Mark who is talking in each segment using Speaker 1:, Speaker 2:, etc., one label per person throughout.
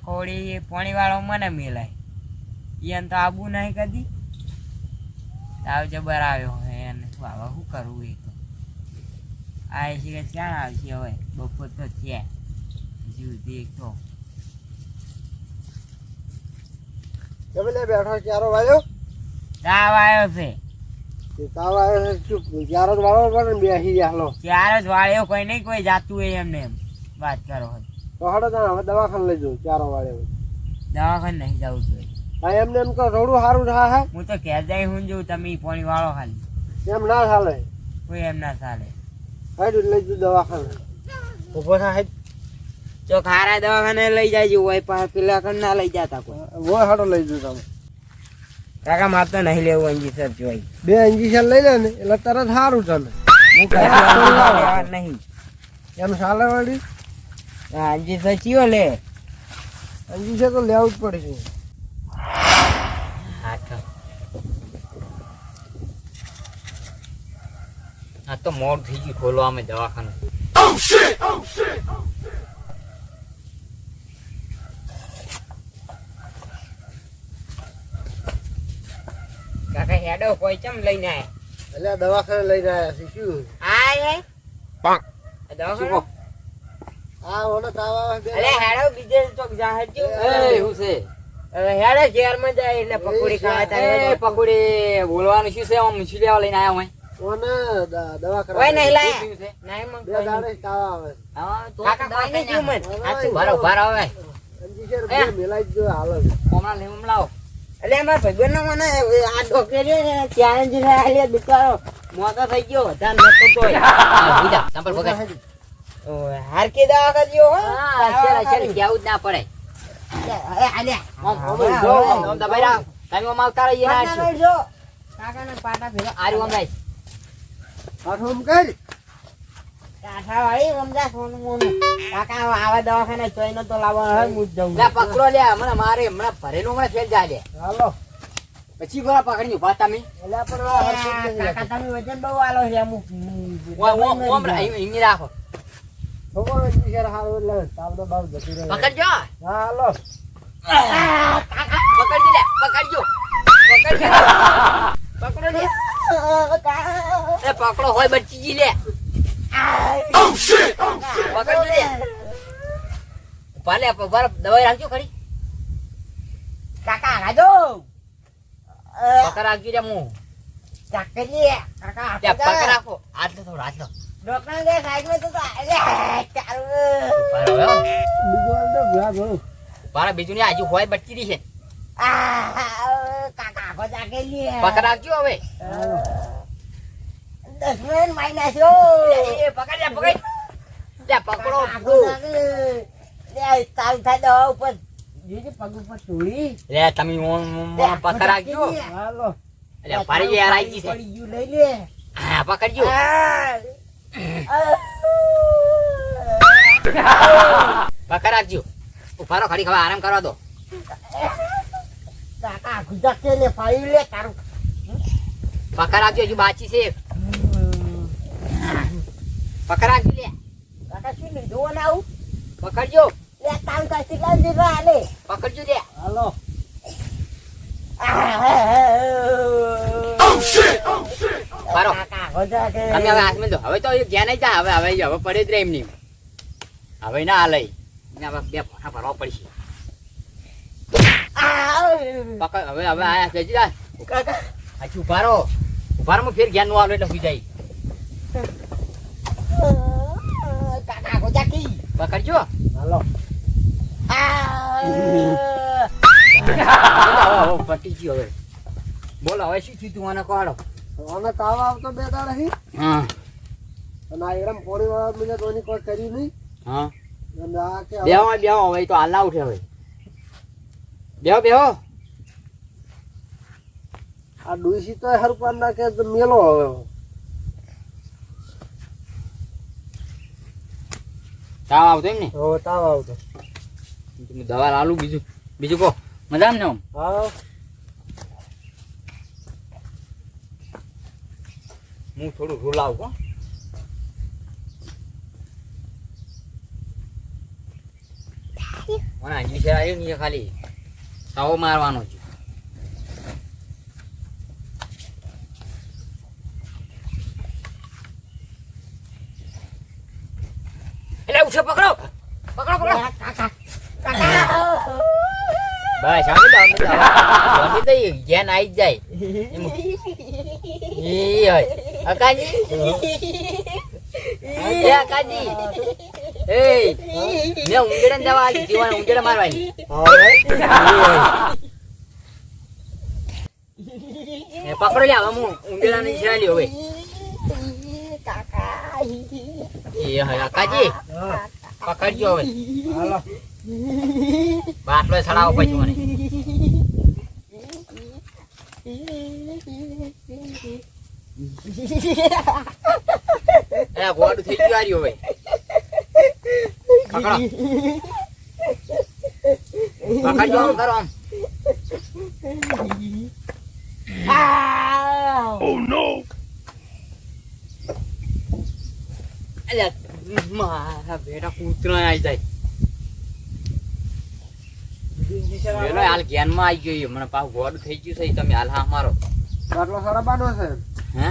Speaker 1: આખો વળી પાણી વાળો મને મેલાય. એને તો આબુ નહીં કદી. તાવ જબર આવ્યો હોય એને. હવે શું કરવું એ તો? આ છે કે ક્યાં આવશે હવે? બપોર તો છે જીવતી એક તો
Speaker 2: બેઠો ચારો વાળ્યો?
Speaker 1: તાવ આવ્યો છે.
Speaker 2: તાવ આવ્યો છે શું જ વાળો બેસી ગયા હાલો
Speaker 1: જ વાળ્યો કોઈ નહીં કોઈ જાતું હોય એમને એમ. વાત કરો હવે.
Speaker 2: તો હડો તમે હવે દવાખાને લઈ જાઉં ચારો વાળે
Speaker 1: દવાખાને નહીં જવું જોઈએ.
Speaker 2: હા એમને એમ તો થોડું સારું થાય હે
Speaker 1: હું તો ઘેર જાય હું જોઉં તમે ઈ વાળો ખાલી
Speaker 2: એમ ના ચાલે
Speaker 1: કોઈ એમ ના ચાલે
Speaker 2: લઈ જઉં દવાખાને. ઊભો થા
Speaker 1: જો ખારા દવાખાને લઈ જાય હોય પણ પેલા કણ ના લઈ જતા કોઈ.
Speaker 2: હાડો લઈ જઉં તમે.
Speaker 1: કાકા માર તો નહીં લેવું ઇન્જેક્શન જોઈ.
Speaker 2: બે ઇન્જેક્શન લઈ લે ને એટલે તરત સારું ચાલે.
Speaker 1: હું નહીં.
Speaker 2: એમ ચાલે વળી?
Speaker 1: આ અંજી લે. ચિયો
Speaker 2: છે તો લેવું જ પડશે.
Speaker 1: આ તો. મોડ થઈ ગયું ખોલવા અમે દવાખાનું. કાકા હેડો કોઈ ચમ લઈને આયા?
Speaker 2: એટલે દવાખાને લઈને આવ્યા છે શું?
Speaker 1: આય. આ દવાખાનું?
Speaker 2: આ તાવ
Speaker 1: હેડો બીજે ચોક જાહેર જો
Speaker 2: એ,
Speaker 1: શું છે? હવે હેડો જાય એટલે પકોડી ખાવા
Speaker 3: પકોડી બોલવાનું શું છે? આમ શું લેવા લઈને આવ્યા હોય.
Speaker 2: ઓને દ- દવાખાને
Speaker 1: કોઈ નહીં
Speaker 3: શું
Speaker 1: લાયા.
Speaker 3: થયું છે?
Speaker 1: નહીં મગ
Speaker 2: બે દાડે તાવ આવે.
Speaker 3: હા, તો
Speaker 1: કાકા કોઈ નહીં થયું મને
Speaker 2: સાચું.
Speaker 3: ભારો ભારો હવે.
Speaker 2: બે મેલાઈ જો હાલે છે.
Speaker 3: હમણાં લઈ
Speaker 1: એટલે અમારા ભાઈબંધ નો મને આ ડોક્ટર ને ચેલેન્જ આલ્યો બિચારો મોટો થઈ ગયો વધારે નતો તોય.
Speaker 3: હા, ઉઈ જા, સંપલ પકડ.
Speaker 1: ઓય, હાર કે દવા કરજો હો
Speaker 3: હા, અત્યારે અત્યારે કહેવું જ ના પડે મારે હમણાં ભરેલું હમણાં ફેલ જાય લે.
Speaker 2: હાલો.
Speaker 3: પછી ગોળા પકડી ઊભા તમે.
Speaker 1: કાકા તમે વજન બહુ આલો છે અમુક.
Speaker 3: રાખો. પકડજો.
Speaker 2: હાલો.
Speaker 3: પકડજો લે પકડજો. પકડજો. પકડો લે એ પકડો હોય બચી લે. પકડજો લે. ભલે ભલે દવાઈ રાખજો ખરી.
Speaker 1: કાકા રાજો.
Speaker 3: પકડ રાખજો લે હું
Speaker 1: કાકા
Speaker 3: લે. પકડ રાખો. હાથ લો થોડો હાથ લો
Speaker 1: ડોક્ટર કે સાઈડમાં તો તો ચાલુ.
Speaker 3: ભારો હો.
Speaker 2: બીજું હાલ તો ભલા ભલો.
Speaker 3: ભારો બીજું ની આજુ હોય બચી રહી છે.
Speaker 1: આ કાકા આખો ચાકેલી
Speaker 3: પકડ રાખજો હવે.
Speaker 1: દસ મિનિટ માઇનસ યો
Speaker 3: એ પકડ પકડ. લે પકડો.
Speaker 1: ચાલુ થાય દવા ઉપર. જોજે પગ ઉપર ચોળી.
Speaker 3: લે તમે ઓમ, ઓમ, ઓમ, પકડ રાખજો.
Speaker 2: હાલો.
Speaker 3: લે ભારી યાર આવી ગઈ છે.
Speaker 1: પડી ગયું લઈ લે.
Speaker 3: હા પકડજો પકડ રાખજો ઉભારો ખડી ખવા આરામ કરવા દો
Speaker 1: કાકા ગુજરાત છે ને લે તારું
Speaker 3: પકડ રાખજો હજુ બાચી છે પકડ રાખજો લે
Speaker 1: કાકા શું ને આવું
Speaker 3: પકડજો
Speaker 1: લે તારું કાશી કાઢ દીધો હાલે
Speaker 3: પકડજો લે
Speaker 2: હાલો
Speaker 1: છે.
Speaker 3: તમે હવે હાથમાં દો હવે તો જ્યાં નહીં જા. હવે હવે હવે પડે જ રહે એમની. હવે ના હાલે. હવે બે ફોટા ભરવા પડશે. હવે હવે આયા જજી જા.
Speaker 1: કાકા
Speaker 3: હાચી ઉભારો ઉભારો ફેર જ્ઞાનનું આલો એટલે સુઈ જાય.
Speaker 1: કાકા
Speaker 3: પકડજો.
Speaker 2: હાલો.
Speaker 3: પટી ગયો હવે. બોલો હવે શું થયું તું મને કહો
Speaker 2: આને તાવ આવતો બે દાડા હી.
Speaker 3: હા.
Speaker 2: અને આ એરમ પોણી વાળા મને તો કોઈ કરી નહીં
Speaker 3: હા.
Speaker 2: અને આ કે
Speaker 3: બેહો બેહો હવે તો હાલ ઉઠે હવે. બેહો બેહો.
Speaker 2: આ ડુસી તો હર પર નાખે તો મેલો હવે.
Speaker 3: તાવ આવતો એમ ને?
Speaker 2: હો તાવ આવતો.
Speaker 3: તમે દવા લાલું બીજું. બીજું કહો. મજા ને આમ?
Speaker 2: હા.
Speaker 3: હું થોડું રૂલ આવું હો. અને અંજી છે આવ્યો ને ખાલી. તાવો મારવાનો છે. એટલે ઉછો પકડો. પકડો પકડો. બસ તો ઈ આવી જ જાય. એ અકાજી એ અકાજી એ મેં ઉંદરને દવા આપી જીવન ઉંદર મારવાની. એ પકડો લે હવે હું ઉંદરાને ઈશારા લ્યો હવે. એ હોય અકાજી પકડજો હવે.
Speaker 2: હાલો.
Speaker 3: બાટલો ચડાવો પછી મને. એ ગોડું થઈ ગયું આર્યું હવે. પકડો પકડજો આમ કરો આમ. અલ્યા મારા બેટા કૂતરા આવી જાય. હાલ જ્ઞાનમાં આવી ગયો મને પાછું ગોડ થઈ ગયું છે તમે હાલ હા મારો.
Speaker 2: આટલો સારા પાડો છે.
Speaker 3: હે?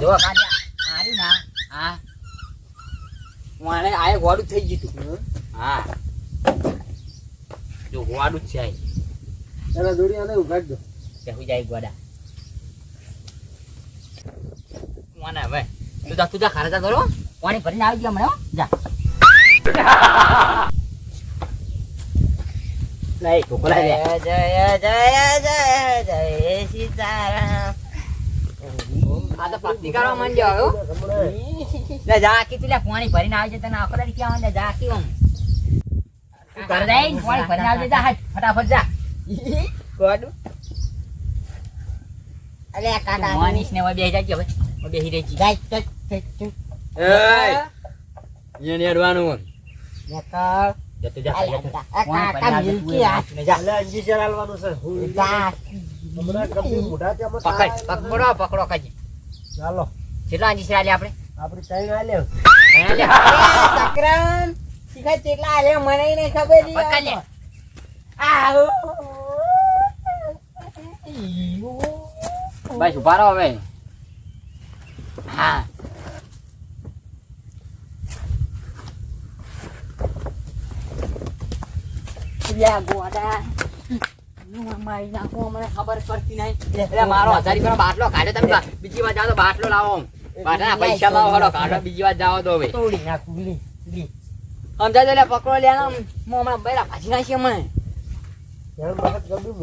Speaker 3: જો. કાંડિયા ના હા. મને આય ગોડું થઈ ગયું તું. હા. જો ગોડું છે આય
Speaker 2: એના દોડી આને ઉગાડ દો.
Speaker 3: કે હું જાય ગોડા. મને હવે તું જા તું જા ખારજા કરો. પાણી ભરીને આવી ગયા મને જા. લઈ ઢોકળા લે.
Speaker 1: જય જય જય જય સીતારામ.
Speaker 3: આ તો ભક્તિ કરવા માંડ્યો હવે હો. લે જા કે તું પાણી ભરીને આવજે તને આખો દાડી ક્યાં લે જા કે આમ તું ઘર જઈને પાણી ભરીને આવજે જા હટ ફટાફટ જા.
Speaker 1: ગોડું. અલે કાકા
Speaker 3: માનીશ ને હવે બેહી જાજે હવે. હવે બેહી રહેજી.
Speaker 1: જાય ચલ ચલ ચલ.
Speaker 3: એય ઈને અડવાનું
Speaker 1: નકર
Speaker 3: જતો જા
Speaker 1: અલે
Speaker 3: જતો.
Speaker 1: આ કાકા મિલકી આ.
Speaker 3: ને જા.
Speaker 2: એટલે અંજી છે. હમણાં કપી મોઢા ત્યાં
Speaker 3: પકડ પકડો પકડો કાજી.
Speaker 2: ચાલો
Speaker 3: કેટલા અંજી છે આપણે?
Speaker 2: આપણે ટાઈમ આલ્યો.
Speaker 1: સકરામ શીખા કેટલા આલે મને નહીં ખબર
Speaker 3: પકડ
Speaker 1: આહો
Speaker 3: બસ ઊભા રહો હવે. હા. નાખું મને ખબર પડતી નહીં. મારો હજાર બાટલો કાઢે. તમે બીજી વાર જાઓ તો બાટલો લાવો બાટલા પૈસા લાવો હળો કાઢો બીજી વાર જાઓ તો હવે.
Speaker 1: તોડી નાખું લી લી.
Speaker 3: સમજાય તો લે પકડો લે ને હું હમણાં બેરા ભાજી
Speaker 2: નાખી મગજ કપી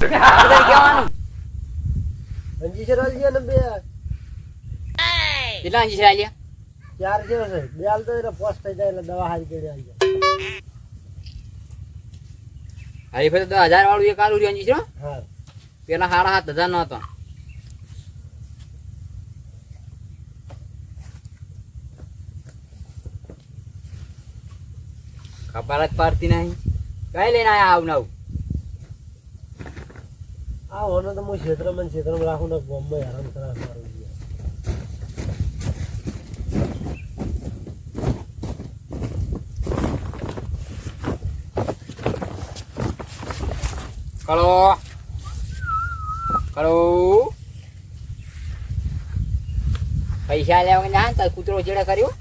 Speaker 3: કહેવાનું
Speaker 2: અંજી શેર ને બે.
Speaker 3: કેટલા અંજી છે
Speaker 2: ચાર જેવો બે હાલ તો એટલે પોસ્ટ થઈ જાય એટલે દવા હારી કરી જાય
Speaker 3: હરીફે તો હજાર વાળું એક આલું રહ્યું છે પેલા સાડા સાત હજાર નો હતો. ખબર જ પડતી નહીં. કઈ લઈને આયા આવું નવું
Speaker 2: આ હોનો તો હું ક્ષેત્રમાં ક્ષેત્રમાં રાખું ને બોમ્બે હેરાન કરાવ મારું
Speaker 3: કળો કળો પૈસા લેવા ના તો કૂતરો ચેડા કર્યો?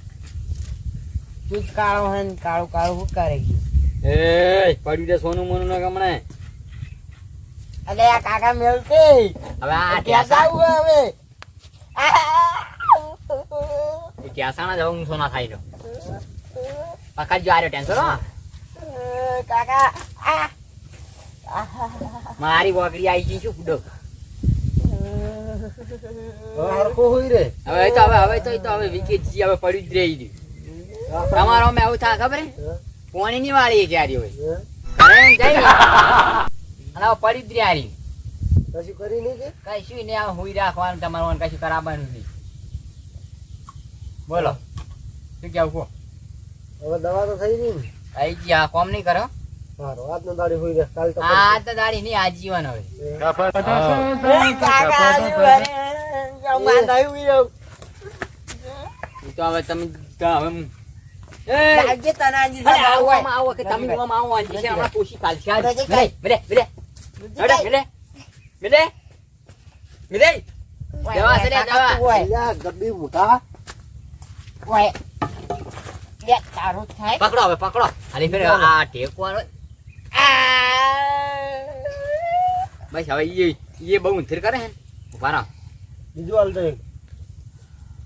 Speaker 1: તું જ કાળો હે કાળું કાળું હું કરે
Speaker 3: એ પડ્યું છે સોનું મોનું ના ગમણે.
Speaker 1: અલે આ કાકા મેલતે
Speaker 3: હવે આ
Speaker 1: ક્યાં જાવું હવે?
Speaker 3: એ ટેસાના જવું સોના થાય નો જો આર્યો ટેન્શન
Speaker 1: કાકા આ
Speaker 3: મારી વાગડી આવી ગઈ શું કુડો
Speaker 2: હવે હોય રે.
Speaker 3: હવે તો હવે હવે તો તો હવે વિકેટ જી હવે પડ્યું જ રહી તમારો અમે આવું થાય ખબર? પોણી ની વાળી ક્યારે હોય. અરે એમ જઈ અને હવે પડી જ રહી
Speaker 2: કશું કરી નહીં કે?
Speaker 3: કશું નહીં આ હુઈ રાખવાનું તમારું કશું કરાવવાનું નહીં. બોલો શું કેવું કહો?
Speaker 2: હવે દવા તો થઈ ગઈ ને.
Speaker 3: આઈ જી આ કોમ નહીં કરો.
Speaker 2: સારું આજનો દાડી હોય કાલ તો
Speaker 3: આ તો દાડી નહીં આજીવન હવે
Speaker 1: અરે
Speaker 3: તો તમે
Speaker 1: તનાજી
Speaker 3: આવો,
Speaker 1: આવો
Speaker 3: કે તમે આવો હમણાં. દવા દવા.
Speaker 2: ગબ્બી
Speaker 1: ઓય લે તારું થાય.
Speaker 3: પકડો હવે પકડો. હાલી ફેર આ ટેકવાનો બસ હવે એ એ બહુ ઊંધર કરે હે ઊભા રહો
Speaker 2: બીજું હાલ દે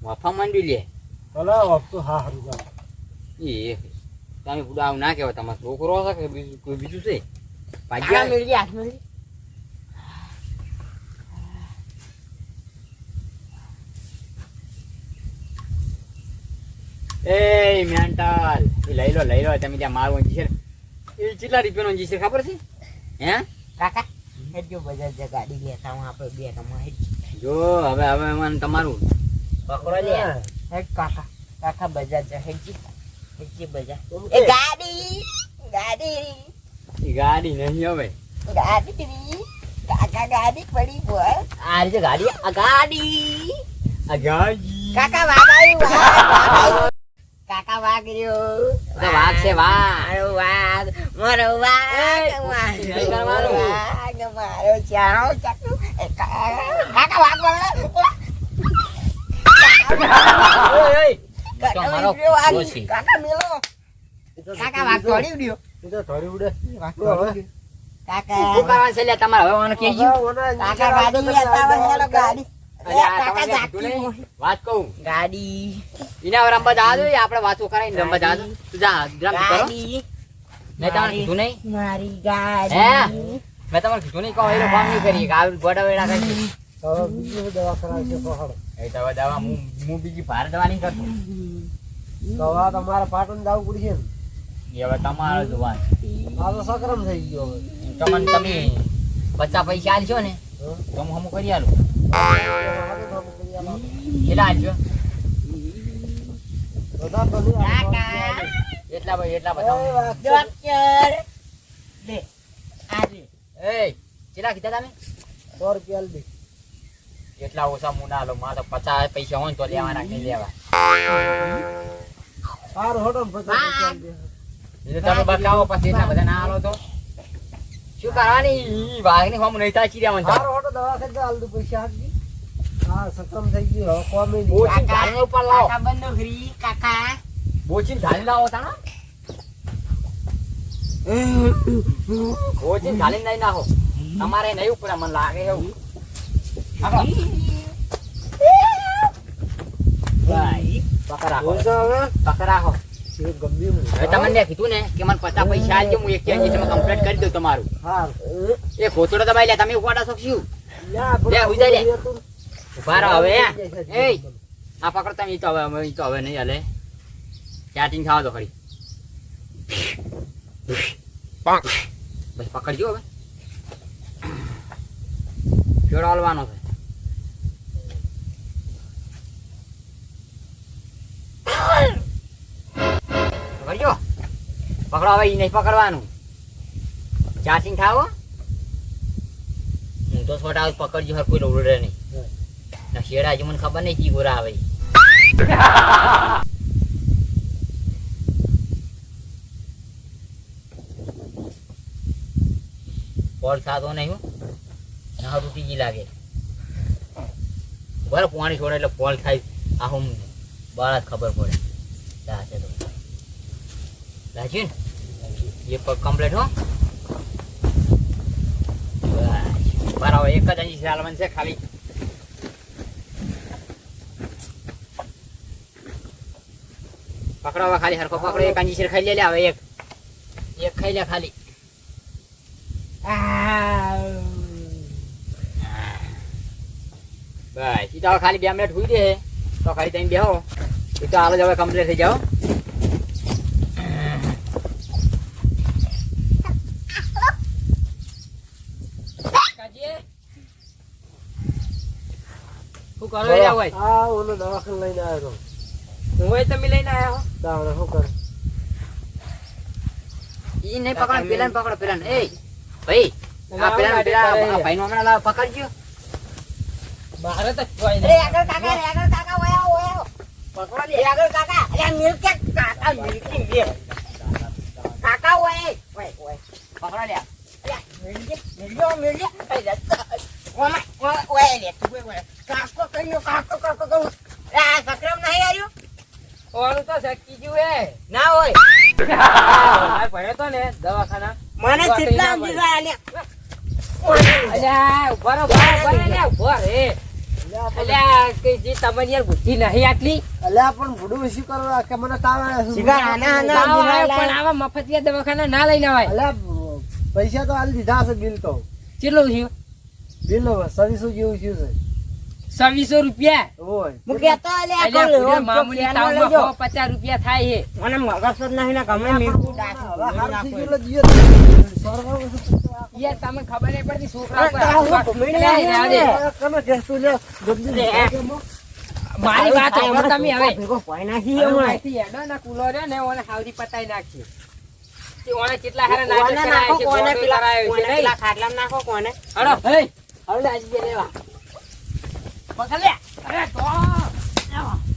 Speaker 3: વફા માંડી લે
Speaker 2: ભલા વફતો હા હારું જાવ
Speaker 3: એ તમે બુડા આવું ના કહેવાય તમારો છોકરો છે કે બીજું કોઈ બીજું છે ભાગ્યા
Speaker 1: મેળવી હાથ મેળવી
Speaker 3: એ મેન્ટલ એ લઈ લો લઈ લો તમે ત્યાં મારું છે એ કેટલા રૂપિયાનો છે ખબર છે? હે?
Speaker 1: કાકા હેડજો બજાર જે ગાડી લેતા હું આપણે બે કમા હેડ
Speaker 3: જો. હવે હવે મને તમારું.
Speaker 1: પકડો લે. હેડ કાકા કાકા બજાર જે હેડજી હેડજી બજાર. એ ગાડી ગાડી.
Speaker 3: એ ગાડી નહીં હવે.
Speaker 1: ગાડી કાકા ગાડી પડી બોલ
Speaker 3: આ ગાડી આ ગાડી. આ ગાડી.
Speaker 1: કાકા વાગ કાકા વાઘ રહ્યો
Speaker 3: તો વાઘ છે વાઘ.
Speaker 1: મારો વાઘ મારો
Speaker 3: વાઘ
Speaker 1: મારો વાઘ મારો. ચારો ચાકુ. કાકા વાઘ
Speaker 3: મારો
Speaker 1: કાકા મેલો કાકા વાઘ તોડી ઉડ્યો
Speaker 2: તો થોડી ઉડે તો
Speaker 1: ઉડ્યો. કાકા.
Speaker 3: શું કરવાનું છે લે તમારે હવે કહેજો
Speaker 1: કાકા ગાડી લેતા ગાડી.
Speaker 3: વાત કહું.
Speaker 1: ગાડી.
Speaker 3: એના રમવા જવા દો આપણે વાતો કરાવીને રમવા જવા દો. તું જા કરો. મેં તમને કીધું નહીં.
Speaker 1: મારી
Speaker 3: હે? મેં તમને કીધું નહીં કહો એ ફોન નહીં કરી કે ગોડા વેડા કરી
Speaker 2: હવે બીજી દવા કરાવશે પહાડ
Speaker 3: એ તો દવા હું હું બીજી ભાર દવા નહીં કરતો.
Speaker 2: આ તમારે પાટણ જવું પડશે ને.
Speaker 3: હવે તમારો જ
Speaker 2: વાત તો સક્રમ થઈ ગયો હવે.
Speaker 3: તમને તમે પચાસ પૈસા આલશો ને. હમ હમું કરી આલું. કેટલા એટલા ભાઈ એટલા બધા.
Speaker 1: ડોક્ટર લે આ
Speaker 3: એ કેટલા કીધા તમે?
Speaker 2: સો રૂપિયા આલી
Speaker 3: એટલા ઓછા હું ના લો તો પચાસ પૈસા હોય તો લેવાના કે લેવા.
Speaker 2: સારું
Speaker 3: હોટલ તમે પછી એટલા બધા ના આલો તો. શું કરવાની? ઈ વાઘની હોમ નહીં થાય ચીડિયા મને
Speaker 2: સારું હટો દવા ખાઈ આલ દે પૈસા આપી હા સક્રમ થઈ ગયું હવે કોમી નહીં.
Speaker 3: ઉપર લાવો.
Speaker 1: કાકા બંદૂક રી કાકા.
Speaker 3: બોચીન ધાણી લાવો તાણા. બોચીન ધાણી નહીં નાખો તમારે નહીં ઉપડે મને લાગે એવું. પકડ? પકડ રાખો
Speaker 2: એ ગમ્યું
Speaker 3: તમને કીધું ને કે મને પચાસ પૈસા આલજો હું એક ચેન્જ કમ્પ્લીટ કરી દઉં તમારું. એ લે તમે ઉપાડા શકશું લે, ઉજાઈ લે. ઊભા રહો હવે એ આ પકડ તમે તો હવે તો હવે નહીં હાલે. ચાટિંગ ખાવા દો ખરી. બસ પકડજો હવે. હાલવાનો છે. પકડો હવે નહીં પકડવાનું. ચાર્જિંગ થાવો હું તો છોટા પકડજો હર કોઈ ઉડે નહીં. ના શેડા હજી મને ખબર નહીં કી ગોરા આવે. ફોલ થતો નહીં હું? ના તૂટી ગઈ લાગે. બરાબર પાણી છોડે એટલે ફોલ થાય આ હું બાળા ખબર પડે. જા છે તો. એ પગ કમ્પ્લીટ હો. બસ. બરાબર એક જ અંજી ચાલવાનું છે ખાલી. પકડો ખાલી હરખો પકડો, એક અંજી ખાઈ લે લે, હવે એક. એક ખાઈ લે ખાલી. બસ તો ખાલી બે મિનિટ હુઈ દે તો ખાલી તમે બેહો. એ તો હાલ જ હવે કમ્પ્લીટ થઈ જાઓ. હોય.
Speaker 2: હા ઓનો દવાખાને લઈને આવ્યો
Speaker 3: હું હોય તમે લઈને આવ્યા હો?
Speaker 2: તાવડે શું કરે?
Speaker 3: ઈ નહીં પકડો પેલા પકડો પેલા એ ભાઈ આ પેલા પેલા ભાઈ નો. હમણાં લાવ પકડજો.
Speaker 1: અરે આગળ કાકા રે આગળ કાકા ઓયા ઓયા પકડો લે આગળ કાકા અલ્યા મિલ્ક કે કાકા મિલકી બે. કાકા ઓય ઓય ઓય. પકડો લે મિલ્ક મિલ્ક મિલ્ક કઈ ઓય ઓય ઓય લે તું ઓય. કાકો કઈયો કાકો કાકો કહું. આ સક્રમ નહીં આવ્યું
Speaker 4: ઓલું તો શકી ગયું હે.
Speaker 1: ના હોય.
Speaker 4: આ ભણ્યો તો ને દવાખાના.
Speaker 1: મને કેટલા સમજી ગયા
Speaker 4: અલ્યા ઊભા રહો, ઊભા રહો, ઊભા રહો, અલ્યા, ઊભા રે. અલ્યા, કે જે તમને યાર બુદ્ધિ નહીં આટલી.
Speaker 2: અલ્યા પણ ભૂડું શું કરવા કે મને તાવ આવે છે.
Speaker 1: આના આના
Speaker 4: તાવ આવે
Speaker 1: સમજી
Speaker 4: પણ આવા મફતિયા દવાખાના ના લઈને આવે
Speaker 2: અલ્યા પૈસા તો આલ દીધા છે બિલ તો.
Speaker 4: કેટલું થયું?
Speaker 2: બિલ સવીસો જેવું થયું છે.
Speaker 4: છવ્વીસો રૂપિયા.
Speaker 1: હું
Speaker 4: મામૂલી તાવમાં પચાસ રૂપિયા થાય છે.
Speaker 1: મને મગજ જ નહીં ને ગમે મીઠું.
Speaker 4: યાર ખબર નહીં પડતી છોકરા. મારી વાત સાંભળો તમે હવે.
Speaker 1: ભોય નાખી
Speaker 4: અહીંથી હેડો ને કુલો રહ્યો ને ઓને હાવરી પતાઈ નાખીએ ઓને કેટલા હારા
Speaker 1: નાખો, કોને
Speaker 4: ગોળો
Speaker 1: પેલા- કોને પેલા ખાટલામાં નાખો, કોને?
Speaker 4: હડો હે, આજે લેવા. પકડ લે અરે તો.